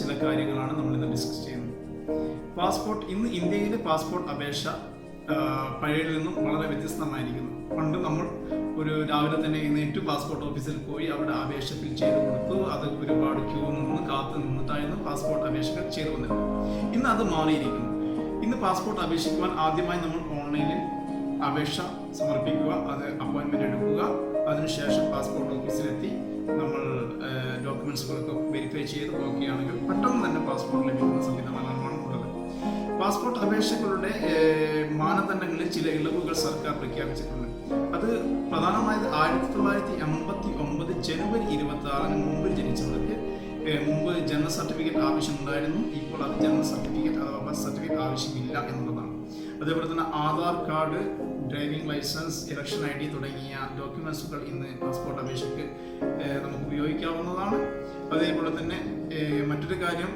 ചില കാര്യങ്ങളാണ് നമ്മൾ ഇന്ന് ഡിസ്കസ് ചെയ്യുന്നത്. പാസ്പോർട്ട് ഇന്ന് ഇന്ത്യയിലെ പാസ്പോർട്ട് അപേക്ഷ പഴയതിൽ നിന്നും വളരെ വ്യത്യസ്തമായിരിക്കുന്നു. പണ്ട് നമ്മൾ ഒരു രാവിലെ തന്നെ എഴുന്നേറ്റ് പാസ്പോർട്ട് ഓഫീസിൽ പോയി അവിടെ അപേക്ഷ ഫിൽ ചെയ്ത് കൊടുത്തു. അത് ഒരുപാട് ക്യൂ നിന്ന് കാത്തു നിന്നിട്ടായിരുന്നു പാസ്പോർട്ട് അപേക്ഷകൾ ചെയ്തു വന്നിരുന്നത് ഇന്ന് അത് മാറിയിരിക്കുന്നു. ഇന്ന് പാസ്പോർട്ട് അപേക്ഷിക്കുവാൻ ആദ്യമായി നമ്മൾ ഓൺലൈനിൽ അപേക്ഷ സമർപ്പിക്കുക അത് അപ്പോയിൻമെന്റ് എടുക്കുക. അതിനുശേഷം പാസ്പോർട്ട് ഓഫീസിലെത്തി നമ്മൾ ഡോക്യുമെന്റ്സുകളൊക്കെ വെരിഫൈ ചെയ്ത് നോക്കുകയാണെങ്കിൽ പെട്ടെന്ന് തന്നെ പാസ്പോർട്ട് ലഭിക്കുന്ന സംവിധാനമാണ് ഉള്ളത്. പാസ്പോർട്ട് അപേക്ഷകളുടെ മാനദണ്ഡങ്ങളിൽ ചില ഇളവുകൾ സർക്കാർ പ്രഖ്യാപിച്ചിട്ടുണ്ട്. അത് പ്രധാനമായത് ആയിരത്തി തൊള്ളായിരത്തി എൺപത്തി ഒമ്പത് ജനുവരി ഇരുപത്തി ആറിന് മുമ്പ് ജനിച്ചവർക്ക് മുമ്പ് ജനന സർട്ടിഫിക്കറ്റ് ആവശ്യമുണ്ടായിരുന്നു. ഇപ്പോൾ അത് ജനന സർട്ടിഫിക്കറ്റ് അഥവാ ബർത്ത് സർട്ടിഫിക്കറ്റ് ആവശ്യമില്ല എന്നുള്ളതാണ്. അതേപോലെ തന്നെ Aadhaar card driving licence election I D തുടങ്ങിയ ഡോക്യുമെൻസുകൾ ഇന്ന് പാസ്പോർട്ട് അപേക്ഷയ്ക്ക് നമുക്ക് ഉപയോഗിക്കാവുന്നതാണ്. അതേപോലെ തന്നെ മറ്റൊരു കാര്യം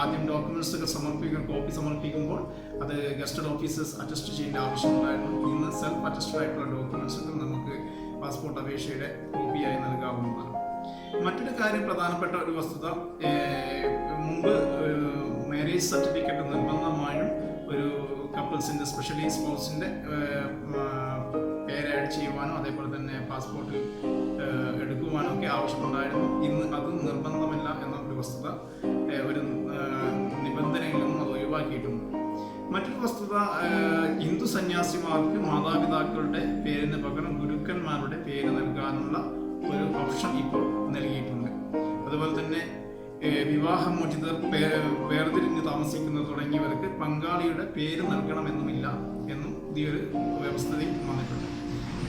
ആദ്യം ഡോക്യുമെന്റ്സ് ഒക്കെ സമർപ്പിക്കുക കോപ്പി സമർപ്പിക്കുമ്പോൾ അത് ഗസ്റ്റഡ് ഓഫീസേഴ്സ് അറ്റസ്റ്റ് ചെയ്യേണ്ട ആവശ്യമുണ്ടായിരുന്നു. ഇന്ന് സെൽഫ് അറ്റസ്റ്റഡ് ആയിട്ടുള്ള ഡോക്യുമെൻസുകൾ നമുക്ക് പാസ്പോർട്ട് അപേക്ഷയുടെ കോപ്പിയായി നൽകാവുന്നതാണ്. മറ്റൊരു കാര്യം പ്രധാനപ്പെട്ട ഒരു വസ്തുത മുമ്പ് മാരേജ് സർട്ടിഫിക്കറ്റ് നിർബന്ധമായും ഒരു കപ്പിൾസിന്റെ സ്പെഷ്യലി സ്പോർട്സിന്റെ പേര് ആഡ് ചെയ്യുവാനോ അതേപോലെ തന്നെ പാസ്പോർട്ടിൽ ഏഹ്, എടുക്കുവാനോ ഒക്കെ ആവശ്യമുണ്ടായിരുന്നു. ഇന്ന് അത് നിർബന്ധമല്ല എന്ന ഒരു വസ്തുത ഒരു നിബന്ധനയിൽ നിന്നും അത് ഒഴിവാക്കിയിട്ടുണ്ട്. മറ്റൊരു വസ്തുത ഹിന്ദു സന്യാസിമാർക്ക് മാതാപിതാക്കളുടെ പേരിന് പകരം ഗുരുക്കന്മാരുടെ പേര് നൽകാനുള്ള ഒരു ഓപ്ഷൻ ഇപ്പോൾ നൽകിയിട്ടുണ്ട്. അതുപോലെ തന്നെ വിവാഹമോചിതർ വേർതിരിഞ്ഞ് താമസിക്കുന്നത് തുടങ്ങിയവർക്ക് പങ്കാളിയുടെ പേര് നൽകണമെന്നുമില്ല എന്നും ഒരു വ്യവസ്ഥയിൽ വന്നിട്ടുണ്ട്.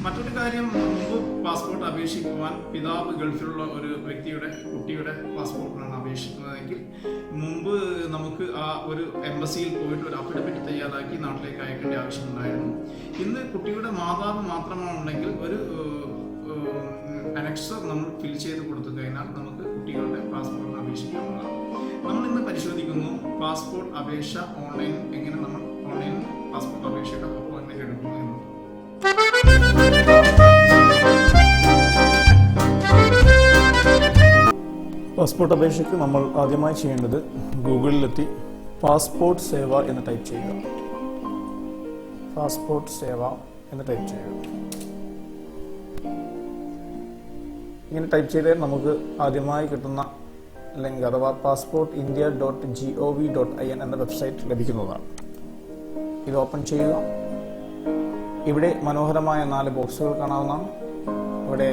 മറ്റൊരു കാര്യം മുമ്പ് പാസ്പോർട്ട് അപേക്ഷിക്കുവാൻ പിതാവ് ഗൾഫിലുള്ള ഒരു വ്യക്തിയുടെ കുട്ടിയുടെ പാസ്പോർട്ടിനാണ് അപേക്ഷിക്കുന്നതെങ്കിൽ മുമ്പ് നമുക്ക് ആ ഒരു എംബസിയിൽ പോയിട്ട് ഒരു അഫിഡവിറ്റ് തയ്യാറാക്കി നാട്ടിലേക്ക് അയക്കേണ്ട ആവശ്യമുണ്ടായിരുന്നു. ഇന്ന് കുട്ടിയുടെ മാതാവ് മാത്രമാണുണ്ടെങ്കിൽ ഒരു അനക്സർ നമ്മൾ ഫിൽ ചെയ്ത് കൊടുത്തു കഴിഞ്ഞാൽ നമുക്ക് കുട്ടികളുടെ പാസ്പോർട്ട് അപേക്ഷിക്കാവുന്നതാണ് നമ്മൾ ഇന്ന് പരിശോധിക്കുന്നു പാസ്പോർട്ട് അപേക്ഷ ഓൺലൈൻ എങ്ങനെ നമ്മൾ ഓൺലൈൻ പാസ്പോർട്ട് അപേക്ഷയുടെ അപ്പോയിൻമെന്റ് എടുക്കുന്നു എന്ന്. പാസ്പോർട്ട് അപേക്ഷയ്ക്ക് നമ്മൾ ആദ്യമായി ചെയ്യേണ്ടത് ഗൂഗിളിലെത്തി പാസ്പോർട്ട് സേവ എന്ന് ടൈപ്പ് ചെയ്യുക. പാസ്പോർട്ട് സേവ എന്ന് ടൈപ്പ് ചെയ്യുക. ഇങ്ങനെ ടൈപ്പ് ചെയ്താൽ നമുക്ക് ആദ്യമായി കിട്ടുന്ന ലിങ്ക് അഥവാ passport India dot G O V dot I N എന്ന വെബ്സൈറ്റ് ലഭിക്കുന്നതാണ്. ഇത് ഓപ്പൺ ചെയ്യുക. ഇവിടെ മനോഹരമായ നാല് ബോക്സുകൾ കാണാവുന്നതാണ്. ഇവിടെ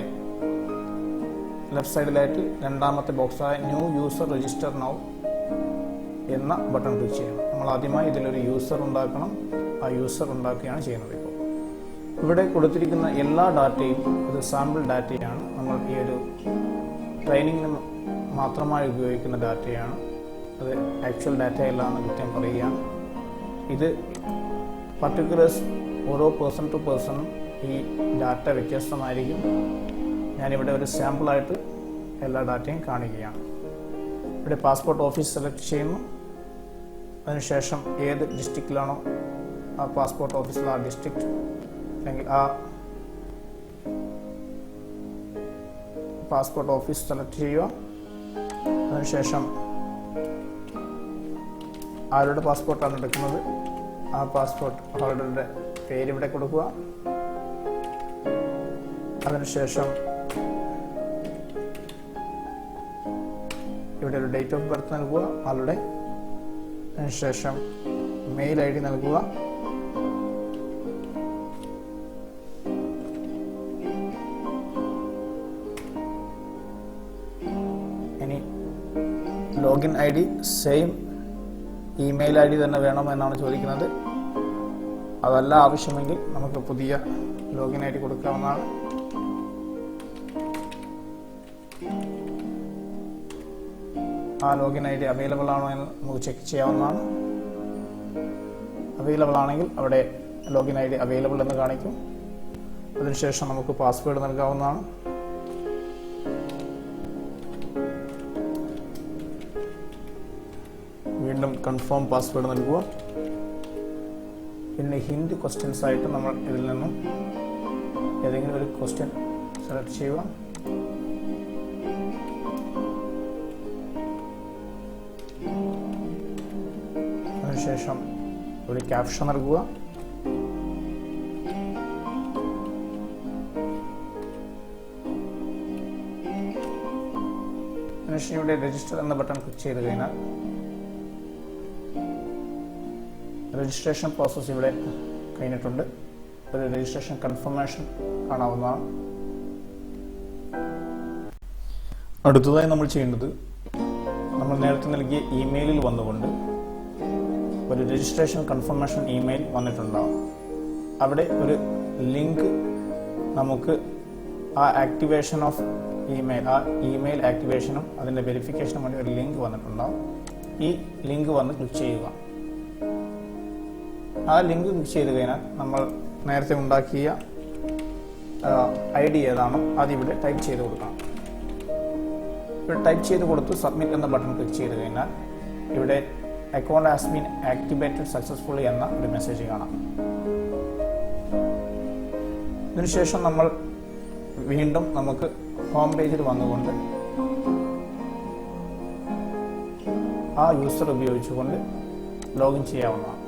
ലെഫ്റ്റ് സൈഡിലായിട്ട് രണ്ടാമത്തെ ബോക്സായ ന്യൂ യൂസർ രജിസ്റ്റർ നൗ എന്ന ബട്ടൺ ക്ലിക്ക് ചെയ്യണം നമ്മൾ ആദ്യമായി ഇതിലൊരു യൂസർ ഉണ്ടാക്കണം. ആ യൂസർ ഉണ്ടാക്കുകയാണ് ചെയ്യുന്നത് ഇപ്പോൾ. ഇവിടെ കൊടുത്തിരിക്കുന്ന എല്ലാ ഡാറ്റയും ഇത് സാമ്പിൾ ഡാറ്റയാണ് നമ്മൾ ഈ ഒരു ട്രെയിനിങ്ങിന് മാത്രമായി ഉപയോഗിക്കുന്ന ഡാറ്റയാണ്. അത് ആക്ച്വൽ ഡാറ്റയിലാണ് കൃത്യം പറയുകയാണ് ഇത് പർട്ടിക്കുലേഴ്സ് ഓരോ പേഴ്സൺ ടു പേഴ്സണും ഈ ഡാറ്റ വ്യത്യസ്തമായിരിക്കും. ഞാനിവിടെ ഒരു സാമ്പിളായിട്ട് എല്ലാ ഡാറ്റയും കാണിക്കുകയാണ്. ഇവിടെ പാസ്പോർട്ട് ഓഫീസ് സെലക്ട് ചെയ്യുന്നു. അതിനുശേഷം ഏത് ഡിസ്ട്രിക്റ്റിലാണോ ആ പാസ്പോർട്ട് ഓഫീസിൽ ആ ഡിസ്ട്രിക്റ്റ് അല്ലെങ്കിൽ ആ പാസ്പോർട്ട് ഓഫീസ് സെലക്ട് ചെയ്യുക. അതിനുശേഷം ആരുടെ പാസ്പോർട്ടാണ് എടുക്കുന്നത്? ആ പാസ്പോർട്ട് ഹോൾഡറുടെ പേര് ഇവിടെ കൊടുക്കുക. അതിനുശേഷം ഇവിടെ ഒരു ഡേറ്റ് ഓഫ് ബർത്ത് നൽകുക ആളുടെ. അതിനുശേഷം മെയിൽ ഐ ഡി നൽകുക. Login I D same email I D തന്നെ വേണം എന്നാണ് ചോദിക്കുന്നത്. അതല്ല ആവശ്യമെങ്കിൽ നമുക്ക് പുതിയ ലോഗിൻ ഐ ഡി കൊടുക്കാവുന്നതാണ്. ആ ലോഗിൻ ഐ ഡി അവൈലബിൾ ആണോ എന്ന് നമുക്ക് ചെക്ക് ചെയ്യാവുന്നതാണ്. അവൈലബിൾ ആണെങ്കിൽ അവിടെ ലോഗിൻ ഐ ഡി അവൈലബിൾ എന്ന് കാണിക്കും. അതിനുശേഷം നമുക്ക് പാസ്വേഡ് നൽകാവുന്നതാണ്. വീണ്ടും കൺഫേം പാസ്വേഡ് നൽകുക. പിന്നെ ഹിന്ദി ക്വസ്റ്റ്യൻസ് ആയിട്ട് നമ്മൾ ഇതിൽ നിന്നും ഏതെങ്കിലും ഒരു ക്വസ്റ്റ്യൻ സെലക്ട് ചെയ്യുക. അതിനുശേഷം ഒരു ക്യാപ്ഷൻ നൽകുക. ഇവിടെ രജിസ്റ്റർ എന്ന ബട്ടൺ ക്ലിക്ക് ചെയ്ത് കഴിഞ്ഞാൽ രജിസ്ട്രേഷൻ പ്രോസസ്സ് ഇവിടെ കഴിഞ്ഞിട്ടുണ്ട്. ഒരു രജിസ്ട്രേഷൻ കൺഫർമേഷൻ കാണാവുന്നതാണ്. അടുത്തതായി നമ്മൾ ചെയ്യേണ്ടത് നമ്മൾ നേരത്തെ നൽകിയ ഇമെയിലിൽ വന്നുകൊണ്ട് ഒരു രജിസ്ട്രേഷൻ കൺഫർമേഷൻ ഇമെയിൽ വന്നിട്ടുണ്ടാവും. അവിടെ ഒരു ലിങ്ക് നമുക്ക് ആ ആക്ടിവേഷൻ ഓഫ് ഇമെയിൽ ആ ഇമെയിൽ ആക്ടിവേഷനും അതിന്റെ വെരിഫിക്കേഷനും വേണ്ടി ഒരു ലിങ്ക് വന്നിട്ടുണ്ടാവും. ഈ ലിങ്ക് വന്ന് ക്ലിക്ക് ചെയ്യുക. ആ ലിങ്ക് ക്ലിക്ക് ചെയ്ത് കഴിഞ്ഞാൽ നമ്മൾ നേരത്തെ ഉണ്ടാക്കിയ ഐ ഡി ഏതാണോ അതിവിടെ ടൈപ്പ് ചെയ്ത് കൊടുക്കണം. ഇവിടെ ടൈപ്പ് ചെയ്ത് കൊടുത്ത് സബ്മിറ്റ് എന്ന ബട്ടൺ ക്ലിക്ക് ചെയ്ത് കഴിഞ്ഞാൽ ഇവിടെ account has been activated successfully എന്ന ഒരു മെസ്സേജ് കാണാം. ഇതിനുശേഷം നമ്മൾ വീണ്ടും നമുക്ക് ഹോം പേജിൽ വന്നുകൊണ്ട് ആ യൂസർ ഉപയോഗിച്ചുകൊണ്ട് ലോഗിൻ ചെയ്യാവുന്നതാണ്.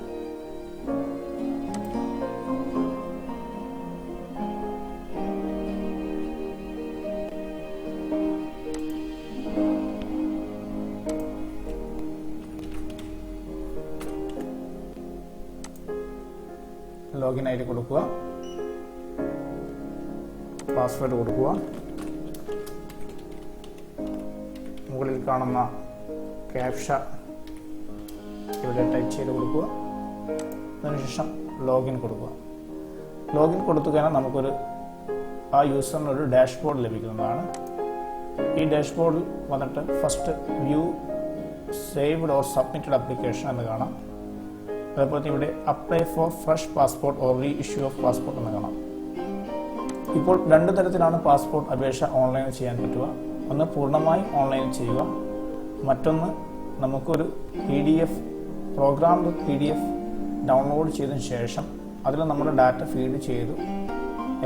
ലോഗിൻ ഐ ഡി കൊടുക്കുക. പാസ്വേഡ് കൊടുക്കുക. മുകളിൽ കാണുന്ന ക്യാപ്ഷ ഇവിടെ ടൈപ്പ് ചെയ്ത് കൊടുക്കുക. അതിനുശേഷം ലോഗിൻ കൊടുക്കുക. ലോഗിൻ കൊടുത്തു കഴിഞ്ഞാൽ നമുക്കൊരു ആ യൂസറിന് ഒരു ഡാഷ്ബോർഡ് ലഭിക്കുന്നതാണ്. ഈ ഡാഷ്ബോർഡിൽ വന്നിട്ട് first view saved or submitted application എന്ന് കാണാം. അതേപോലെ ഇവിടെ apply for fresh passport or reissue of passport എന്ന് കാണാം. ഇപ്പോൾ രണ്ട് തരത്തിലാണ് പാസ്പോർട്ട് അപേക്ഷ ഓൺലൈനിൽ ചെയ്യാൻ പറ്റുക. ഒന്ന് പൂർണമായി ഓൺലൈനിൽ ചെയ്യുക. മറ്റൊന്ന് നമുക്കൊരു P D F program P D F download ചെയ്തതിന് ശേഷം അതിൽ നമ്മൾ ഡാറ്റ ഫീഡ് ചെയ്തു.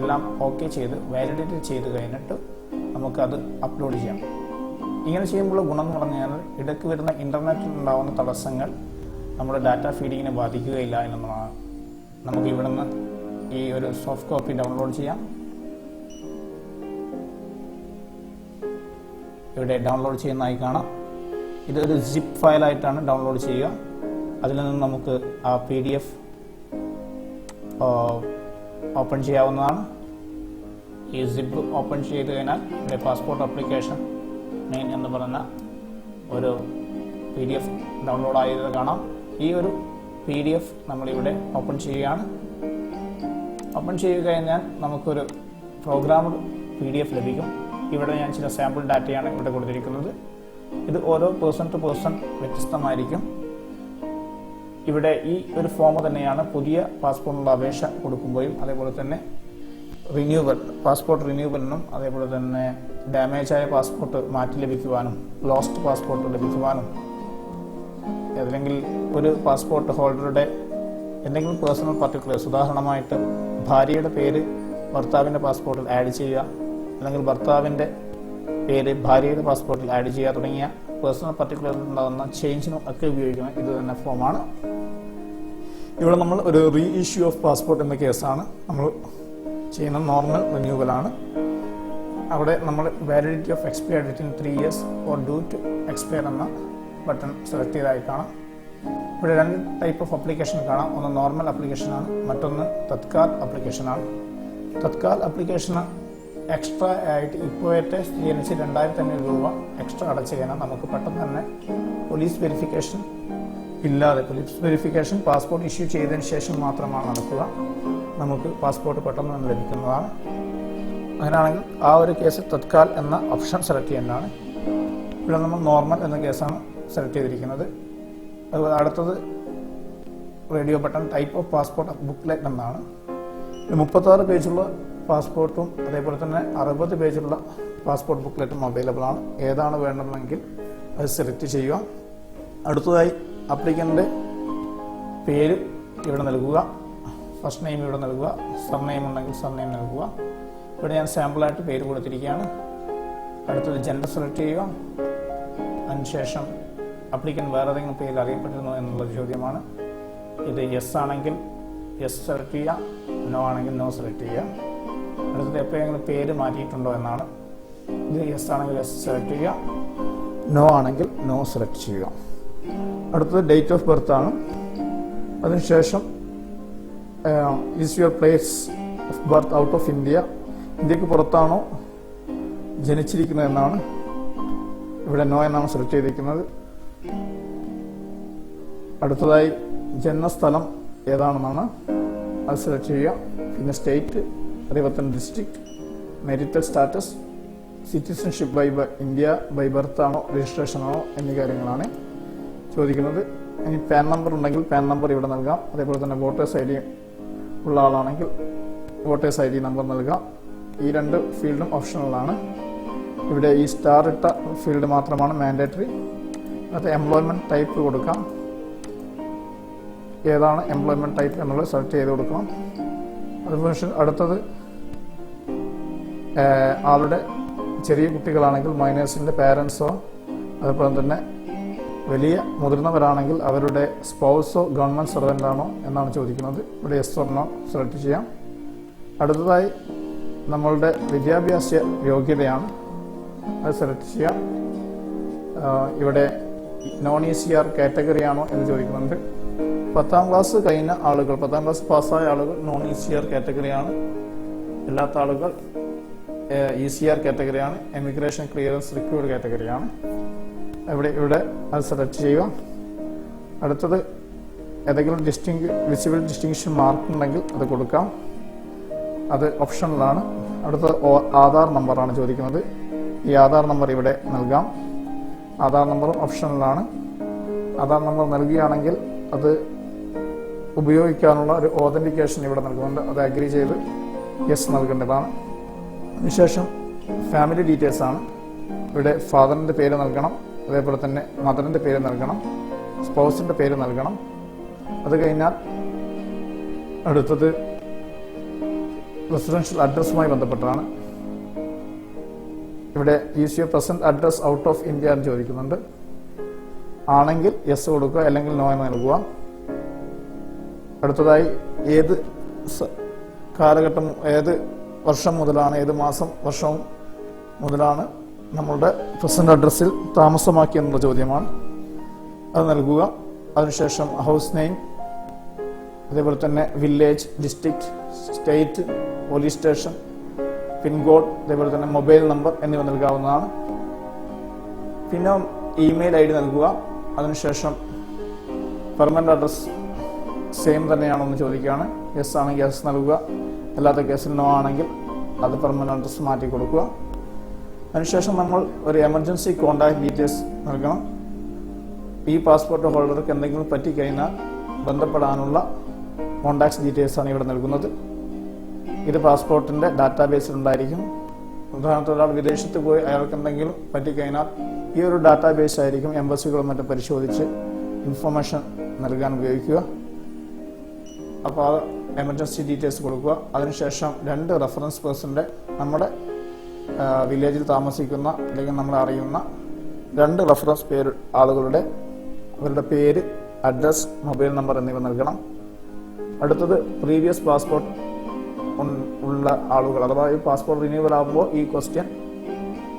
എല്ലാം ഓക്കെ ചെയ്ത് വാലിഡേറ്റ് ചെയ്ത് കഴിഞ്ഞിട്ട് നമുക്കത് അപ്ലോഡ് ചെയ്യാം. ഇങ്ങനെ ചെയ്യുമ്പോൾ ഗുണം എന്ന് പറഞ്ഞാൽ ഇടയ്ക്ക് വരുന്ന ഇന്റർനെറ്റിൽ ഉണ്ടാകുന്ന തടസ്സങ്ങൾ നമ്മുടെ ഡാറ്റ ഫീഡിങ്ങിനെ ബാധിക്കുകയില്ല എന്നുള്ളതാണ്. നമുക്ക് ഇവിടുന്ന് ഈ ഒരു സോഫ്റ്റ് കോപ്പി ഡൗൺലോഡ് ചെയ്യാം. ഇവിടെ ഡൗൺലോഡ് ചെയ്യുന്നതായി കാണാം. ഇതൊരു സിപ്പ് ഫയലായിട്ടാണ് ഡൗൺലോഡ് ചെയ്യുക. അതിൽ നിന്ന് നമുക്ക് ആ പി ഡി എഫ് ഓപ്പൺ ചെയ്യാവുന്നതാണ്. ഈ സിബ് ഓപ്പൺ ചെയ്ത് കഴിഞ്ഞാൽ എന്റെ പാസ്പോർട്ട് അപ്ലിക്കേഷൻ മെയിൻ എന്ന് പറഞ്ഞ ഒരു പി ഡി എഫ് ഡൗൺലോഡ് ആയത് കാണാം. ഈ ഒരു പി ഡി എഫ് നമ്മളിവിടെ ഓപ്പൺ ചെയ്യുകയാണ്. ഓപ്പൺ ചെയ്യുക കഴിഞ്ഞാൽ നമുക്കൊരു പ്രോഗ്രാമർ പി ഡി എഫ് ലഭിക്കും. ഇവിടെ ഞാൻ ചില സാമ്പിൾ ഡാറ്റയാണ് ഇവിടെ കൊടുത്തിരിക്കുന്നത്. ഇത് ഓരോ പേഴ്സൺ ടു പേഴ്സൺ വ്യത്യസ്തമായിരിക്കും. ഇവിടെ ഈ ഒരു ഫോം തന്നെയാണ് പുതിയ പാസ്പോർട്ടിനുള്ള അപേക്ഷ കൊടുക്കുമ്പോഴും അതേപോലെ തന്നെ റിന്യൂവൽ പാസ്പോർട്ട് റിന്യൂവലിനും അതേപോലെ തന്നെ ഡാമേജ് ആയ പാസ്പോർട്ട് മാറ്റി ലഭിക്കുവാനും ലോസ്റ്റ് പാസ്പോർട്ട് ലഭിക്കുവാനും അല്ലെങ്കിൽ ഒരു പാസ്പോർട്ട് ഹോൾഡറുടെ എന്തെങ്കിലും പേഴ്സണൽ പർട്ടിക്കുലേഴ്സ് ഉദാഹരണമായിട്ട് ഭാര്യയുടെ പേര് ഭർത്താവിന്റെ പാസ്പോർട്ടിൽ ആഡ് ചെയ്യുക അല്ലെങ്കിൽ ഭർത്താവിന്റെ പേര് ഭാര്യയുടെ പാസ്പോർട്ടിൽ ആഡ് ചെയ്യുക തുടങ്ങിയ പേഴ്സണൽ പർട്ടിക്കുലറിൽ ഉണ്ടാകുന്ന ചേഞ്ചിനും ഒക്കെ ഉപയോഗിക്കുന്ന ഇത് തന്നെ ഫോമാണ് ഇവിടെ നമ്മൾ ഒരു റീ ഇഷ്യൂ ഓഫ് പാസ്പോർട്ട് എന്ന കേസാണ് നമ്മൾ ചെയ്യുന്ന നോർമൽ റിന്യൂവലാണ് അവിടെ നമ്മൾ validity of expire date in three years or due to expire എന്ന ബട്ടൺ സെലക്ട് ചെയ്തായി കാണാം. ഇവിടെ രണ്ട് ടൈപ്പ് ഓഫ് അപ്ലിക്കേഷൻ കാണാം. ഒന്ന് നോർമൽ അപ്ലിക്കേഷനാണ് മറ്റൊന്ന് തത്കാൽ അപ്ലിക്കേഷനാണ് തത്കാൽ അപ്ലിക്കേഷന് എക്സ്ട്രാ ആയിട്ട് ഇപ്പോഴത്തെ ജനിച്ച് രണ്ടായിരത്തി അഞ്ഞൂറ് രൂപ എക്സ്ട്രാ അടച്ചു കഴിഞ്ഞാൽ നമുക്ക് പെട്ടെന്ന് തന്നെ പോലീസ് വെരിഫിക്കേഷൻ ഇല്ലാതെ ലിപ്സ് വെരിഫിക്കേഷൻ പാസ്പോർട്ട് ഇഷ്യൂ ചെയ്തതിന് ശേഷം മാത്രമാണ് നടക്കുക. നമുക്ക് പാസ്പോർട്ട് പെട്ടെന്ന് തന്നെ ലഭിക്കുന്നതാണ്. അങ്ങനെയാണെങ്കിൽ ആ ഒരു കേസ് തത്കാൽ എന്ന ഓപ്ഷൻ സെലക്ട് ചെയ്യേണ്ടതാണ്. ഇവിടെ നമ്മൾ നോർമൽ എന്ന കേസാണ് സെലക്ട് ചെയ്തിരിക്കുന്നത്. അതുപോലെ അടുത്തത് radio button type of passport booklet എന്നാണ്. മുപ്പത്താറ് പേജുള്ള പാസ്പോർട്ടും അതേപോലെ തന്നെ അറുപത് പേജുള്ള പാസ്പോർട്ട് ബുക്ക്ലെറ്റും അവൈലബിൾ ആണ് ഏതാണ് വേണ്ടതെങ്കിൽ അത് സെലക്ട് ചെയ്യുക. അടുത്തതായി അപ്ലിക്കന്റെ പേര് ഇവിടെ നൽകുക. ഫസ്റ്റ് നെയിം ഇവിടെ നൽകുക. സർനെയിം ഉണ്ടെങ്കിൽ സർനെയിം നൽകുക. ഇവിടെ ഞാൻ സാമ്പിളായിട്ട് പേര് കൊടുത്തിരിക്കുകയാണ്. അടുത്തത് ജെൻഡർ സെലക്ട് ചെയ്യുക. അതിനുശേഷം അപ്ലിക്കൻ വേറെ ഏതെങ്കിലും പേരിൽ അറിയപ്പെട്ടിരുന്നോ എന്നുള്ള ചോദ്യമാണ്. ഇത് യെസ് ആണെങ്കിൽ യെസ് സെലക്ട് ചെയ്യുക. നോ ആണെങ്കിൽ നോ സെലക്ട് ചെയ്യുക. അടുത്തത് എപ്പോഴെങ്കിലും പേര് മാറ്റിയിട്ടുണ്ടോ എന്നാണ്. ഇത് യെസ് ആണെങ്കിൽ യെസ് സെലക്ട് ചെയ്യുക. നോ ആണെങ്കിൽ നോ സെലക്ട് ചെയ്യുക. അടുത്തത് ഡേറ്റ് ഓഫ് ബർത്ത് ആണ്. അതിനുശേഷം is your place of birth out of India ഇന്ത്യയ്ക്ക് പുറത്താണോ ജനിച്ചിരിക്കുന്നത് എന്നാണ് ഇവിടെ നോ എന്നാണ് സെലക്ട് ചെയ്തിരിക്കുന്നത്. അടുത്തതായി ജന്മസ്ഥലം ഏതാണെന്നാണ് അത് സെലക്ട് ചെയ്യുക. പിന്നെ സ്റ്റേറ്റ് അതേപോലെ district marital status citizenship by India by birth ആണോ രജിസ്ട്രേഷൻ ആണോ എന്നീ കാര്യങ്ങളാണ്. ചോദിക്കുന്നത്. ഇനി പാൻ നമ്പർ ഉണ്ടെങ്കിൽ പാൻ നമ്പർ ഇവിടെ നൽകാം. അതേപോലെ തന്നെ വോട്ടേഴ്സ് ഐ ഡി ഉള്ള ആളാണെങ്കിൽ വോട്ടേഴ്സ് ഐ ഡി നമ്പർ നൽകാം. ഈ രണ്ട് ഫീൽഡും ഓപ്ഷണലാണ്. ഇവിടെ ഈ സ്റ്റാർ ഇട്ട ഫീൽഡ് മാത്രമാണ് മാൻഡേറ്ററി. അതായത് എംപ്ലോയ്മെന്റ് ടൈപ്പ് കൊടുക്കാം. ഏതാണ് എംപ്ലോയ്മെന്റ് ടൈപ്പ് എന്നുള്ളത് സെലക്ട് ചെയ്ത് കൊടുക്കണം. അതുപോലെ അടുത്തത് ആളുടെ ചെറിയ കുട്ടികളാണെങ്കിൽ മൈനേഴ്സിന്റെ പാരൻസോ അതുപോലെ തന്നെ വലിയ മുതിർന്നവരാണെങ്കിൽ അവരുടെ സ്പൗസോ ഗവൺമെന്റ് സർവന്റാണോ എന്നാണ് ചോദിക്കുന്നത്. ഇവിടെ എസ് ഒന്നോ സെലക്ട് ചെയ്യാം. അടുത്തതായി നമ്മളുടെ വിദ്യാഭ്യാസ യോഗ്യതയാണ്. അത് സെലക്ട് ചെയ്യാം. ഇവിടെ non E C R category ആണോ എന്ന് ചോദിക്കുന്നുണ്ട്. പത്താം ക്ലാസ് കഴിഞ്ഞ ആളുകൾ പത്താം ക്ലാസ് പാസ്സായ ആളുകൾ നോൺ ഇ സി ആർ കാറ്റഗറിയാണ് അല്ലാത്ത ആളുകൾ ഇ സി ആർ കാറ്റഗറിയാണ് എമിഗ്രേഷൻ ക്ലിയറൻസ് റിക്യൂർഡ് കാറ്റഗറിയാണ് ഇവിടെ ഇവിടെ അത് സെലക്ട് ചെയ്യുക. അടുത്തത് ഏതെങ്കിലും ഡിസ്റ്റിങ് വിസിബിൾ ഡിസ്റ്റിങ്ഷൻ മാർക്ക് ഉണ്ടെങ്കിൽ അത് കൊടുക്കാം. അത് ഓപ്ഷണലാണ് അടുത്തത് ആധാർ നമ്പറാണ് ചോദിക്കുന്നത്. ഈ ആധാർ നമ്പർ ഇവിടെ നൽകാം. ആധാർ നമ്പർ ഓപ്ഷണലാണ് ആധാർ നമ്പർ നൽകുകയാണെങ്കിൽ അത് ഉപയോഗിക്കാനുള്ള ഒരു ഓതന്റിക്കേഷൻ ഇവിടെ നൽകുന്നുണ്ട്. അത് അഗ്രി ചെയ്ത് യെസ് നൽകേണ്ടതാണ്. അതിനുശേഷം ഫാമിലി ഡീറ്റെയിൽസ് ആണ്. ഇവിടെ ഫാദറിന്റെ പേര് നൽകണം. അതേപോലെ തന്നെ മദറിന്റെ പേര് നൽകണം സ്പൗസിന്റെ പേര് നൽകണം. അത് കഴിഞ്ഞാൽ അടുത്തത് റെസിഡൻഷ്യൽ അഡ്രസ്സുമായി ബന്ധപ്പെട്ടാണ്. ഇവിടെ is your present address out of India എന്ന് ചോദിക്കുന്നുണ്ട്. ആണെങ്കിൽ യെസ് കൊടുക്കുക അല്ലെങ്കിൽ നോ എന്ന് നൽകുക. അടുത്തതായി ഏത് കാലഘട്ടം ഏത് വർഷം മുതലാണ് ഏത് മാസം വർഷവും മുതലാണ് നമ്മളുടെ പ്രസന്റ് അഡ്രസ്സിൽ താമസമാക്കി എന്നുള്ള ചോദ്യമാണ്. അത് നൽകുക. അതിനുശേഷം ഹൗസ് നെയിം അതേപോലെ തന്നെ village district state police station pincode അതേപോലെ തന്നെ മൊബൈൽ നമ്പർ എന്നിവ നൽകാവുന്നതാണ്. പിന്നെ ഇമെയിൽ ഐ ഡി നൽകുക. അതിനുശേഷം പെർമനന്റ് അഡ്രസ് സെയിം തന്നെയാണോ എന്ന് ചോദിക്കുകയാണ്. യെസ് ആണെങ്കിൽ യെസ് നൽകുക. അല്ലാത്ത കേസിൽ നോ ആണെങ്കിൽ അത് പെർമനന്റ് അഡ്രസ്സ് മാറ്റി കൊടുക്കുക. അതിനുശേഷം നമ്മൾ ഒരു എമർജൻസി കോൺടാക്ട് ഡീറ്റെയിൽസ് നൽകണം. ഈ പാസ്പോർട്ട് ഹോൾഡർക്ക് എന്തെങ്കിലും പറ്റിക്കഴിഞ്ഞാൽ ബന്ധപ്പെടാനുള്ള കോൺടാക്ട്സ് ഡീറ്റെയിൽസ് ആണ് ഇവിടെ നൽകുന്നത്. ഇത് പാസ്പോർട്ടിന്റെ ഡാറ്റാബേസിൽ ഉണ്ടായിരിക്കും. ഉദാഹരണത്തിന് ഒരാൾ വിദേശത്ത് പോയി അയാൾക്ക് എന്തെങ്കിലും പറ്റിക്കഴിഞ്ഞാൽ ഈ ഒരു ഡാറ്റാബേസ് ആയിരിക്കും എംബസികളും മറ്റും പരിശോധിച്ച് ഇൻഫർമേഷൻ നൽകാൻ ഉപയോഗിക്കുക. അപ്പോൾ അത് എമർജൻസി ഡീറ്റെയിൽസ് കൊടുക്കുക. അതിനുശേഷം രണ്ട് റെഫറൻസ് പേഴ്സന്റെ നമ്മുടെ വില്ലേജിൽ താമസിക്കുന്ന അല്ലെങ്കിൽ നമ്മൾ അറിയുന്ന രണ്ട് റെഫറൻസ് പേര് ആളുകളുടെ അവരുടെ പേര് അഡ്രസ് മൊബൈൽ നമ്പർ എന്നിവ നൽകണം. അടുത്തത് പ്രീവിയസ് പാസ്പോർട്ട് ഉള്ള ആളുകൾ. അഥവാ ഈ പാസ്പോർട്ട് റിന്യൂവൽ ആകുമ്പോൾ ഈ ക്വസ്റ്റ്യൻ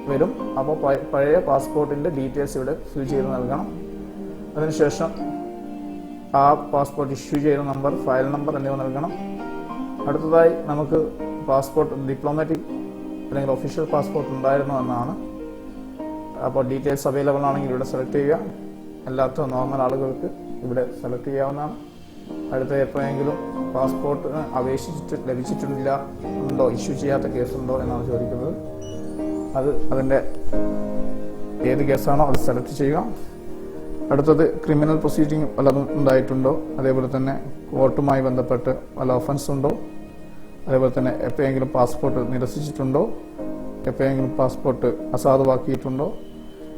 വരും. അപ്പോൾ പഴയ പാസ്പോർട്ടിന്റെ ഡീറ്റെയിൽസ് ഇവിടെ ഫിൽ ചെയ്ത് നൽകണം. അതിനുശേഷം ആ പാസ്പോർട്ട് ഇഷ്യൂ ചെയ്ത നമ്പർ ഫയൽ നമ്പർ എന്നിവ നൽകണം. അടുത്തതായി നമുക്ക് പാസ്പോർട്ട് ഡിപ്ലോമാറ്റിക് അല്ലെങ്കിൽ ഒഫീഷ്യൽ പാസ്പോർട്ട് ഉണ്ടായിരുന്നു എന്നാണ്. അപ്പോൾ ഡീറ്റെയിൽസ് അവൈലബിൾ ആണെങ്കിൽ ഇവിടെ സെലക്ട് ചെയ്യുക. അല്ലാത്ത നോർമൽ ആളുകൾക്ക് ഇവിടെ സെലക്ട് ചെയ്യാവുന്നതാണ്. അടുത്ത എപ്പോഴെങ്കിലും പാസ്പോർട്ട് അപേക്ഷിച്ചിട്ട് ലഭിച്ചിട്ടില്ല ഉണ്ടോ ഇഷ്യൂ ചെയ്യാത്ത കേസുണ്ടോ എന്നാണ് ചോദിക്കുന്നത്. അത് അതിന്റെ ഏത് കേസാണോ അത് സെലക്ട് ചെയ്യുക. അടുത്തത് ക്രിമിനൽ പ്രൊസീഡിങ് വല്ലതും ഉണ്ടായിട്ടുണ്ടോ? അതേപോലെ തന്നെ കോർട്ടുമായി ബന്ധപ്പെട്ട് വല്ല ഒഫൻസ് ഉണ്ടോ? അതേപോലെ തന്നെ എപ്പോഴെങ്കിലും പാസ്പോർട്ട് നിരസിച്ചിട്ടുണ്ടോ? എപ്പോഴെങ്കിലും പാസ്പോർട്ട് അസാധുവാക്കിയിട്ടുണ്ടോ?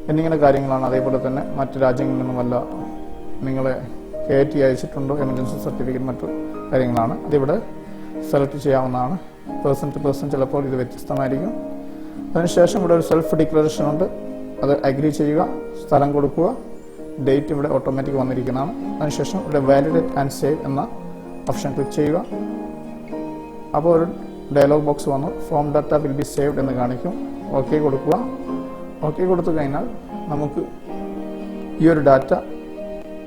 എന്നിങ്ങനെ കാര്യങ്ങളാണ് അതേപോലെ തന്നെ മറ്റ് രാജ്യങ്ങളിൽ നിന്നുമല്ല നിങ്ങളെ കയറ്റി അയച്ചിട്ടുണ്ടോ? എമർജൻസി സർട്ടിഫിക്കറ്റ് മറ്റു കാര്യങ്ങളാണ് അതിവിടെ സെലക്ട് ചെയ്യാവുന്നതാണ്. പേഴ്സൺ ടു പേഴ്സൺ ചിലപ്പോൾ ഇത് വ്യത്യസ്തമായിരിക്കും. അതിനുശേഷം ഇവിടെ ഒരു സെൽഫ് ഡിക്ലറേഷൻ ഉണ്ട്. അത് അഗ്രി ചെയ്യുക സ്ഥലം കൊടുക്കുക ഡേറ്റ് ഇവിടെ ഓട്ടോമാറ്റിക് വന്നിരിക്കുന്നതാണ്. അതിനുശേഷം ഇവിടെ വാലിഡേറ്റ് ആൻഡ് സേവ് എന്ന ഓപ്ഷൻ ക്ലിക്ക് ചെയ്യുക. അപ്പോൾ ഒരു ഡയലോഗ് ബോക്സ് വന്നു. Form data will be saved എന്ന് കാണിക്കും. ഓക്കെ കൊടുക്കുക. ഓക്കെ കൊടുത്തു കഴിഞ്ഞാൽ നമുക്ക് ഈ ഒരു ഡാറ്റ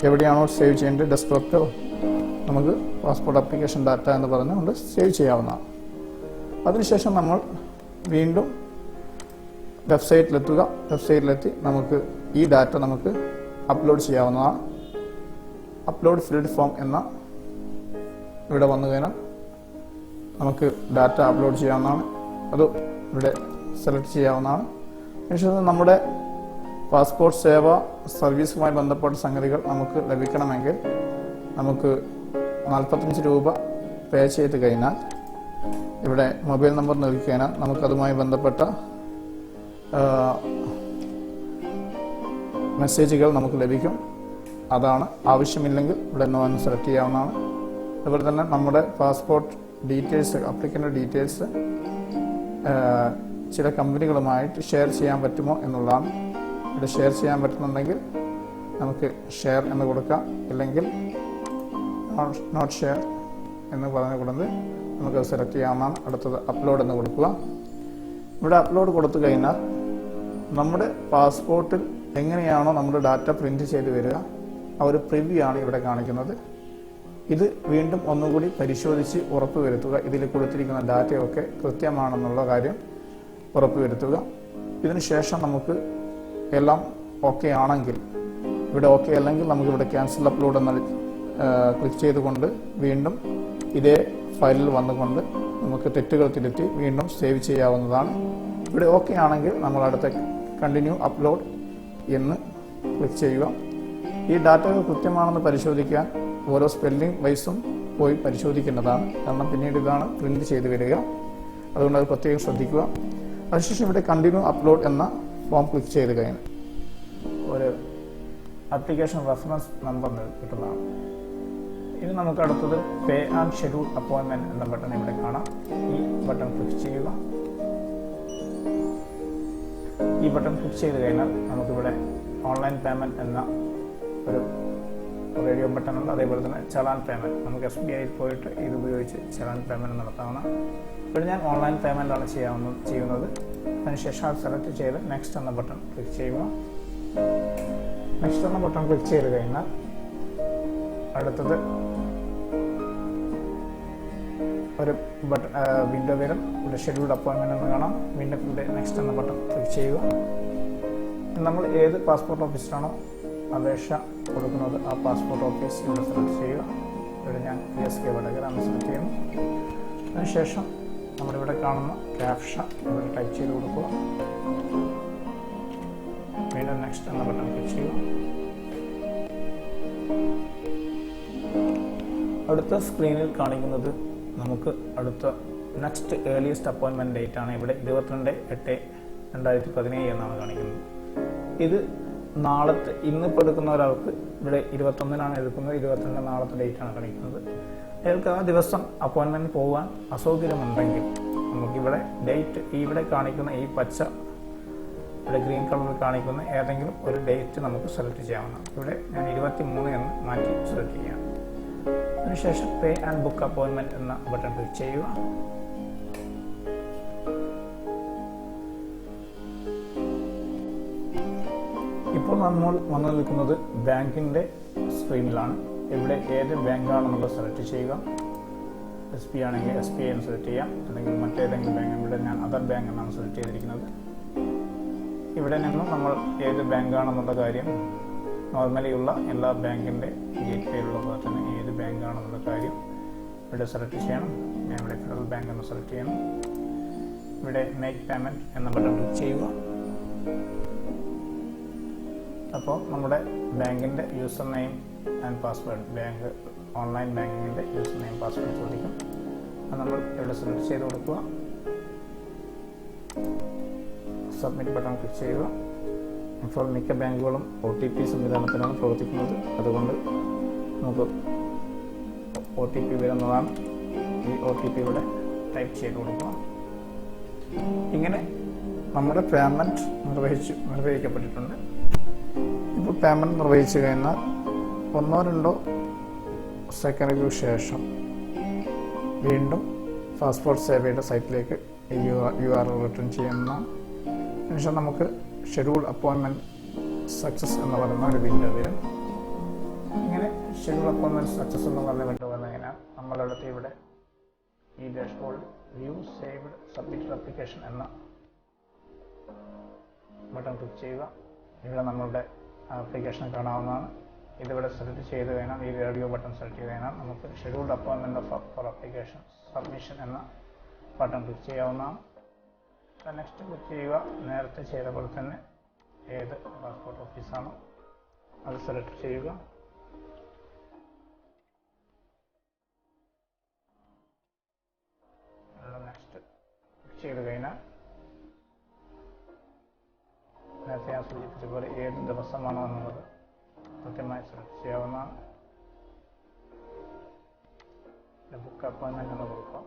എവിടെയാണോ സേവ് ചെയ്യേണ്ടത്? ഡെസ്ക്ടോപ്പിലോ നമുക്ക് പാസ്പോർട്ട് ആപ്ലിക്കേഷൻ ഡാറ്റ എന്ന് പറഞ്ഞുകൊണ്ട് സേവ് ചെയ്യാവുന്നതാണ്. അതിനുശേഷം നമ്മൾ വീണ്ടും വെബ്സൈറ്റിലെത്തുക വെബ്സൈറ്റിലെത്തി നമുക്ക് ഈ ഡാറ്റ നമുക്ക് അപ്ലോഡ് ചെയ്യാവുന്നതാണ്. അപ്ലോഡ് ഫിൽഡ് ഫോം എന്ന ഇവിടെ വന്നു കഴിഞ്ഞാൽ നമുക്ക് ഡാറ്റ അപ്ലോഡ് ചെയ്യാവുന്നതാണ്. അത് ഇവിടെ സെലക്ട് ചെയ്യാവുന്നതാണ്. അതിനുശേഷം നമ്മുടെ പാസ്പോർട്ട് സേവ സർവീസുമായി ബന്ധപ്പെട്ട സംഗതികൾ നമുക്ക് ലഭിക്കണമെങ്കിൽ നമുക്ക് നാൽപ്പത്തഞ്ച് രൂപ പേ ചെയ്ത് കഴിഞ്ഞാൽ ഇവിടെ മൊബൈൽ നമ്പർ നൽകി കഴിഞ്ഞാൽ നമുക്കതുമായി ബന്ധപ്പെട്ട മെസ്സേജുകൾ നമുക്ക് ലഭിക്കും. അതാണ് ആവശ്യമില്ലെങ്കിൽ ഇവിടെ നോ എന്ന് സെലക്ട് ചെയ്യാവുന്നതാണ്. അതുപോലെ തന്നെ നമ്മുടെ പാസ്പോർട്ട് ഡീറ്റെയിൽസ് അപ്ലിക്കന്റെ ഡീറ്റെയിൽസ് ചില കമ്പനികളുമായിട്ട് ഷെയർ ചെയ്യാൻ പറ്റുമോ എന്നുള്ളതാണ്. ഇവിടെ ഷെയർ ചെയ്യാൻ പറ്റുന്നുണ്ടെങ്കിൽ നമുക്ക് ഷെയർ എന്ന് കൊടുക്കാം. ഇല്ലെങ്കിൽ നോട്ട് ഷെയർ എന്ന് പറഞ്ഞു കൊടുത്ത് നമുക്ക് സെലക്ട് ചെയ്യാവുന്നതാണ്. അടുത്തത് അപ്ലോഡ് എന്ന് കൊടുക്കുക. ഇവിടെ അപ്ലോഡ് കൊടുത്തു കഴിഞ്ഞാൽ നമ്മുടെ പാസ്പോർട്ടിൽ എങ്ങനെയാണോ നമ്മുടെ ഡാറ്റ പ്രിന്റ് ചെയ്ത് വരിക ആ ഒരു പ്രിവ്യൂ ആണ് ഇവിടെ കാണിക്കുന്നത്. ഇത് വീണ്ടും ഒന്നുകൂടി പരിശോധിച്ച് ഉറപ്പുവരുത്തുക. ഇതിൽ കൊടുത്തിരിക്കുന്ന ഡാറ്റയൊക്കെ കൃത്യമാണെന്നുള്ള കാര്യം ഉറപ്പുവരുത്തുക. ഇതിനുശേഷം നമുക്ക് എല്ലാം ഓക്കെ ആണെങ്കിൽ ഇവിടെ ഓക്കെ അല്ലെങ്കിൽ നമുക്ക് ഇവിടെ ക്യാൻസൽ അപ്ലോഡ് എന്ന ക്ലിക്ക് ചെയ്തുകൊണ്ട് വീണ്ടും ഇതേ ഫയലിൽ വന്നുകൊണ്ട് നമുക്ക് തെറ്റുകൾ തിരുത്തി വീണ്ടും സേവ് ചെയ്യാവുന്നതാണ്. ഇവിടെ ഓക്കെ ആണെങ്കിൽ നമ്മൾ അടുത്ത കണ്ടിന്യൂ അപ്ലോഡ് എന്ന് ക്ലിക്ക് ചെയ്യുക. ഈ ഡാറ്റകൾ കൃത്യമാണെന്ന് പരിശോധിക്കാൻ ഓരോ സ്പെല്ലിംഗ് വൈസും പോയി പരിശോധിക്കേണ്ടതാണ്. കാരണം പിന്നീട് ഇതാണ് പ്രിന്റ് ചെയ്ത് വരിക. അതുകൊണ്ട് അത് പ്രത്യേകം ശ്രദ്ധിക്കുക. അതിനുശേഷം ഇവിടെ കണ്ടിന്യൂ അപ്ലോഡ് എന്ന ഫോം ക്ലിക്ക് ചെയ്ത് കഴിഞ്ഞു ഒരു ആപ്ലിക്കേഷൻ റെഫറൻസ് നമ്പർ കിട്ടുന്നതാണ്. ഇനി നമുക്ക് അടുത്തത് പേ ആൻഡ് ഷെഡ്യൂൾ അപ്പോയിൻമെന്റ് എന്ന ബട്ടൺ ഇവിടെ കാണാം. ഈ ബട്ടൺ ക്ലിക്ക് ചെയ്യുക. ഈ ബട്ടൺ ക്ലിക്ക് ചെയ്ത് കഴിഞ്ഞാൽ നമുക്കിവിടെ ഓൺലൈൻ പേയ്മെന്റ് എന്ന ഒരു റേഡിയോ ബട്ടണുണ്ട് അതേപോലെ തന്നെ ചലാൻ പേയ്മെന്റ് നമുക്ക് എസ് ബി ഐയിൽ പോയിട്ട് ഇത് ഉപയോഗിച്ച് ചലാൻ പേയ്മെന്റ് നടത്താവുന്ന ഇവിടെ ഞാൻ ഓൺലൈൻ പേയ്മെന്റാണ് ചെയ്യാവുന്ന ചെയ്യുന്നത്. അതിനുശേഷം അത് സെലക്ട് ചെയ്ത് നെക്സ്റ്റ് എന്ന ബട്ടൺ ക്ലിക്ക് ചെയ്യുക. നെക്സ്റ്റ് എന്ന ബട്ടൺ ക്ലിക്ക് ചെയ്ത് കഴിഞ്ഞാൽ അടുത്തത് ഒരു ബട്ടൺ വിൻഡോ വരും. ഇവിടെ ഷെഡ്യൂൾഡ് അപ്പോയിൻമെന്റ് എന്ന് കാണാം. വീണ്ടും ഇവിടെ നെക്സ്റ്റ് എന്ന ബട്ടൺ ക്ലിക്ക് ചെയ്യുക. നമ്മൾ ഏത് പാസ്പോർട്ട് ഓഫീസിലാണോ അപേക്ഷ കൊടുക്കുന്നത് ആ പാസ്പോർട്ട് ഓഫീസ് ഇവിടെ സെലക്ട് ചെയ്യുക. ഇവിടെ ഞാൻ പി എസ് കെ വടകര എന്ന് സെലക്ട് ചെയ്യുന്നു അതിനുശേഷം നമ്മളിവിടെ കാണുന്ന ക്യാപ്ഷ ഇവിടെ ടൈപ്പ് ചെയ്ത് കൊടുക്കുക. വീണ്ടും നെക്സ്റ്റ് എന്ന ബട്ടൺ ക്ലിക്ക് ചെയ്യുക. അടുത്ത സ്ക്രീനിൽ കാണിക്കുന്നത് നമുക്ക് അടുത്ത നെക്സ്റ്റ് ഏർലിയസ്റ്റ് അപ്പോയിൻമെന്റ് ഡേറ്റ് ആണ്. ഇവിടെ ഇരുപത്തിരണ്ട് എട്ട് രണ്ടായിരത്തി പതിനേഴ് എന്നാണ് കാണിക്കുന്നത്. ഇത് നാളത്തെ ഇന്നിപ്പോൾ എടുക്കുന്ന ഒരാൾക്ക് ഇവിടെ ഇരുപത്തൊന്നിനാണ് എടുക്കുന്നത് ഇരുപത്തിരണ്ട് നാളത്തെ ഡേറ്റ് ആണ് കാണിക്കുന്നത് അയാൾക്ക് ആ ദിവസം അപ്പോയിൻമെന്റ് പോകാൻ അസൗകര്യമുണ്ടെങ്കിൽ നമുക്കിവിടെ ഡേറ്റ് ഇവിടെ കാണിക്കുന്ന ഈ പച്ച ഇവിടെ ഗ്രീൻ കളറിൽ കാണിക്കുന്ന ഏതെങ്കിലും ഒരു ഡേറ്റ് നമുക്ക് സെലക്ട് ചെയ്യാവുന്നതാണ്. ഇവിടെ ഞാൻ ഇരുപത്തി മൂന്ന് എന്ന് മാറ്റി സെലക്ട് ചെയ്യാം അതിനുശേഷം പേ ആൻഡ് ബുക്ക് അപ്പോയിൻമെന്റ് എന്ന ബട്ടൺ ക്ലിക്ക് ചെയ്യുക. നമ്മൾ വന്നു നിൽക്കുന്നത് ബാങ്കിന്റെ സ്ക്രീനിലാണ്. ഇവിടെ ഏത് ബാങ്കാണെന്നുള്ളത് സെലക്ട് ചെയ്യുക? എസ് ബി ആണെങ്കിൽ എസ് ബി ഐ എന്ന് സെലക്ട് ചെയ്യാം. അല്ലെങ്കിൽ മറ്റേതെങ്കിലും ബാങ്ക് ഇവിടെ ഞാൻ അതർ ബാങ്ക് എന്നാണ് സെലക്ട് ചെയ്തിരിക്കുന്നത്. ഇവിടെ നിന്നും നമ്മൾ ഏത് ബാങ്കാണെന്നുള്ള കാര്യം നോർമലി ഉള്ള എല്ലാ ബാങ്കിന്റെ ഗേറ്റ് പേയിലുള്ള പോലെ തന്നെ ഏത് ബാങ്കാണെന്നുള്ള കാര്യം ഇവിടെ സെലക്ട് ചെയ്യണം. ഞാൻ ഇവിടെ ഫെഡറൽ ബാങ്ക് എന്ന് സെലക്ട് ചെയ്യണം. ഇവിടെ മേക്ക് പേയ്മെന്റ് എന്ന ബട്ടൺ ക്ലിക്ക് ചെയ്യുക. അപ്പോൾ നമ്മുടെ ബാങ്കിന്റെ user name and password bank online ബാങ്കിങ്ങിന്റെ user name password ചോദിക്കും. അത് നമ്മൾ ഇവിടെ സെലക്ട് ചെയ്ത് കൊടുക്കുക. സബ്മിറ്റ് ബട്ടൺ ക്ലിക്ക് ചെയ്യുക. ഇപ്പോൾ മിക്ക ബാങ്കുകളും ഒ ടി പി സംവിധാനത്തിലാണ് പ്രവർത്തിക്കുന്നത്. അതുകൊണ്ട് നമുക്ക് ഒ ടി പി വരുന്നതാണ്. ഈ ഒ ടി പി ഇവിടെ ടൈപ്പ് ചെയ്ത് കൊടുക്കുക. ഇങ്ങനെ നമ്മുടെ പേയ്മെന്റ് നിർവഹിച്ചു നിർവഹിക്കപ്പെട്ടിട്ടുണ്ട്. പേയ്മെന്റ് നിർവഹിച്ചു കഴിഞ്ഞാൽ ഒന്നോ രണ്ടോ സെക്കൻഡുകൾക്ക് ശേഷം വീണ്ടും പാസ്പോർട്ട് സേവയുടെ സൈറ്റിലേക്ക് U R U R return ചെയ്യുന്ന ശേഷം നമുക്ക് ഷെഡ്യൂൾ അപ്പോയിൻമെന്റ് സക്സസ് എന്ന് പറയുന്ന ഒരു വിൻഡോ വരും. ഇങ്ങനെ ഷെഡ്യൂൾ അപ്പോയിൻമെന്റ് സക്സസ് എന്ന് പറഞ്ഞ വിൻഡോ വന്നു കഴിഞ്ഞാൽ നമ്മളടുത്ത് ഇവിടെ ഈ dashboard view saved submitted application എന്ന ബട്ടൺ ക്ലിക്ക് ചെയ്യുക. ഇവിടെ നമ്മളുടെ ആപ്ലിക്കേഷൻ കാണാവുന്നതാണ്. ഇതിവിടെ സെലക്ട് ചെയ്ത് വേണം ഈ റേഡിയോ ബട്ടൺ സെലക്ട് ചെയ്ത് കഴിഞ്ഞാൽ നമുക്ക് ഷെഡ്യൂൾഡ് അപ്പോയിൻമെന്റ് ഫോർ അപ്ലിക്കേഷൻ സബ്മിഷൻ എന്ന ബട്ടൺ ക്ലിക്ക് ചെയ്യാവുന്നതാണ്. നെക്സ്റ്റ് ക്ലിക്ക് ചെയ്യുക. നേരത്തെ ചെയ്ത പോലെ തന്നെ ഏത് പാസ്പോർട്ട് ഓഫീസാണോ അത് സെലക്ട് ചെയ്യുക. നെക്സ്റ്റ് ചെയ്ത് കഴിഞ്ഞാൽ നേരത്തെ ഞാൻ സൂചിപ്പിച്ച പോലെ ഏത് ദിവസമാണോ എന്നുള്ളത് കൃത്യമായി ചെയ്യാവുന്നതാണ് ബുക്ക് അപ്പോയിൻമെന്റ് എന്ന് കൊടുക്കാം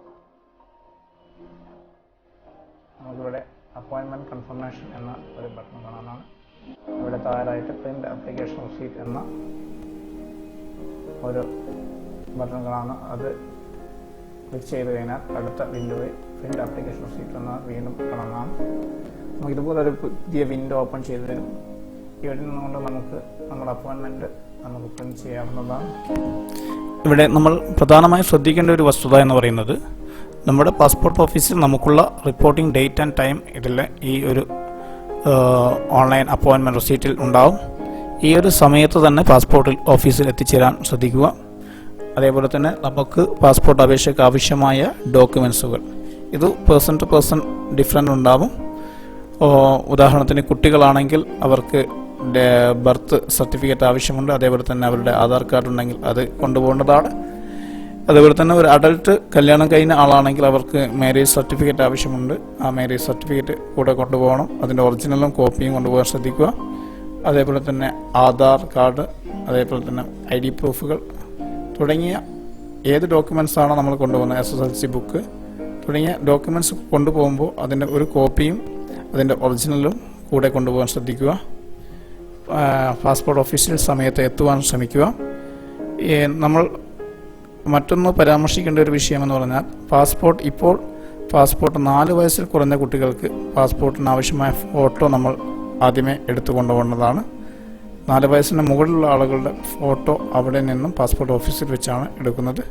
നമുക്കിവിടെ അപ്പോയിൻമെന്റ് കൺഫർമേഷൻ എന്ന ഒരു ബട്ടൺ കാണാനാണ്. ഇവിടെ താഴായിട്ട് പ്രിന്റ് ആപ്ലിക്കേഷൻ റെസീറ്റ് എന്ന ഒരു ബട്ടൺ കാണാനാണ് അത് ക്ലിക്ക് ചെയ്ത് കഴിഞ്ഞാൽ അടുത്ത വിൻഡോയിൽ പ്രിന്റ് ആപ്ലിക്കേഷൻ സീറ്റിൽ എന്ന വീണ്ടും കാണാം നമുക്ക് ഇതുപോലെ ഒരു പുതിയ വിൻഡോ ഓപ്പൺ ചെയ്ത് തരും ഇവിടെ നിന്നുകൊണ്ട് നമുക്ക് നമ്മുടെ അപ്പോയിൻമെന്റ് നമുക്ക് പ്രിന്റ് ചെയ്യാവുന്നതാണ്. ഇവിടെ നമ്മൾ പ്രധാനമായും ശ്രദ്ധിക്കേണ്ട ഒരു വസ്തുത എന്ന് പറയുന്നത് നമ്മുടെ പാസ്പോർട്ട് ഓഫീസിൽ നമുക്കുള്ള റിപ്പോർട്ടിംഗ് ഡേറ്റ് ആൻഡ് ടൈം ഇതിൽ ഈ ഒരു ഓൺലൈൻ അപ്പോയിൻമെന്റ് റെസീറ്റിൽ ഉണ്ടാവും. ഈ ഒരു സമയത്ത് തന്നെ പാസ്പോർട്ടിൽ ഓഫീസിൽ എത്തിച്ചേരാൻ ശ്രദ്ധിക്കുക. അതേപോലെ തന്നെ നമുക്ക് പാസ്പോർട്ട് അപേക്ഷയ്ക്ക് ആവശ്യമായ ഡോക്യുമെൻസുകൾ ഇത് പേഴ്സൺ ടു പേഴ്സൺ ഡിഫറെന്റ് ഉണ്ടാവും. ഉദാഹരണത്തിന് കുട്ടികളാണെങ്കിൽ അവർക്ക് ബർത്ത് സർട്ടിഫിക്കറ്റ് ആവശ്യമുണ്ട്. അതേപോലെ തന്നെ അവരുടെ ആധാർ കാർഡ് ഉണ്ടെങ്കിൽ അത് കൊണ്ടുപോകേണ്ടതാണ്. അതേപോലെ തന്നെ ഒരു അഡൽട്ട് കല്യാണം കഴിഞ്ഞ ആളാണെങ്കിൽ അവർക്ക് മാരേജ് സർട്ടിഫിക്കറ്റ് ആവശ്യമുണ്ട്. ആ മാരേജ് സർട്ടിഫിക്കറ്റ് കൂടെ കൊണ്ടുപോകണം. അതിന്റെ ഒറിജിനലും കോപ്പിയും കൊണ്ടുപോകാൻ ശ്രദ്ധിക്കുക. അതേപോലെ തന്നെ ആധാർ കാർഡ് അതേപോലെ തന്നെ ഐ ഡി പ്രൂഫുകൾ തുടങ്ങിയ ഏത് ഡോക്യുമെൻസാണോ നമ്മൾ കൊണ്ടുപോകുന്നത്? S S L C book തുടങ്ങിയ ഡോക്യുമെന്റ്സ് കൊണ്ടുപോകുമ്പോൾ അതിന്റെ ഒരു കോപ്പിയും അതിന്റെ ഒറിജിനലും കൂടെ കൊണ്ടുപോകാൻ ശ്രദ്ധിക്കുക. പാസ്പോർട്ട് ഓഫീസിൽ സമയത്ത് എത്തുവാൻ ശ്രമിക്കുക. നമ്മൾ മറ്റൊന്ന് പരാമർശിക്കേണ്ട ഒരു വിഷയമെന്ന് പറഞ്ഞാൽ പാസ്പോർട്ട് ഇപ്പോൾ പാസ്പോർട്ട് നാല് വയസ്സിൽ കുറഞ്ഞ കുട്ടികൾക്ക് പാസ്പോർട്ടിന് ആവശ്യമായ ഫോട്ടോ നമ്മൾ ആദ്യമേ എടുത്തു കൊണ്ടുപോകേണ്ടതാണ്. നാല് വയസ്സിന് മുകളിലുള്ള ആളുകളുടെ ഫോട്ടോ അവിടെ നിന്നും പാസ്പോർട്ട് ഓഫീസിൽ വെച്ചാണ് എടുക്കുന്നത്.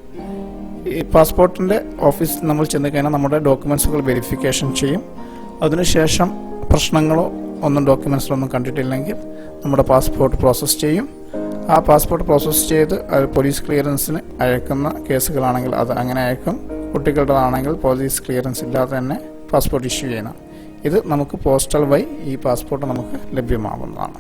ഈ പാസ്പോർട്ടിന്റെ ഓഫീസിൽ നമ്മൾ ചെന്ന് കഴിഞ്ഞാൽ നമ്മുടെ ഡോക്യുമെൻസുകൾ വെരിഫിക്കേഷൻ ചെയ്യും. അതിനുശേഷം പ്രശ്നങ്ങളോ ഒന്നും ഡോക്യുമെൻസിലൊന്നും കണ്ടിട്ടില്ലെങ്കിൽ നമ്മുടെ പാസ്പോർട്ട് പ്രോസസ്സ് ചെയ്യും. ആ പാസ്പോർട്ട് പ്രോസസ്സ് ചെയ്ത് അത് പോലീസ് ക്ലിയറൻസിന് അയക്കുന്ന കേസുകളാണെങ്കിൽ അത് അങ്ങനെ അയക്കും. കുട്ടികളുടേതാണെങ്കിൽ പോലീസ് ക്ലിയറൻസ് ഇല്ലാതെ തന്നെ പാസ്പോർട്ട് ഇഷ്യൂ ചെയ്യണം. ഇത് നമുക്ക് പോസ്റ്റൽ വഴി ഈ പാസ്പോർട്ട് നമുക്ക് ലഭ്യമാവുന്നതാണ്.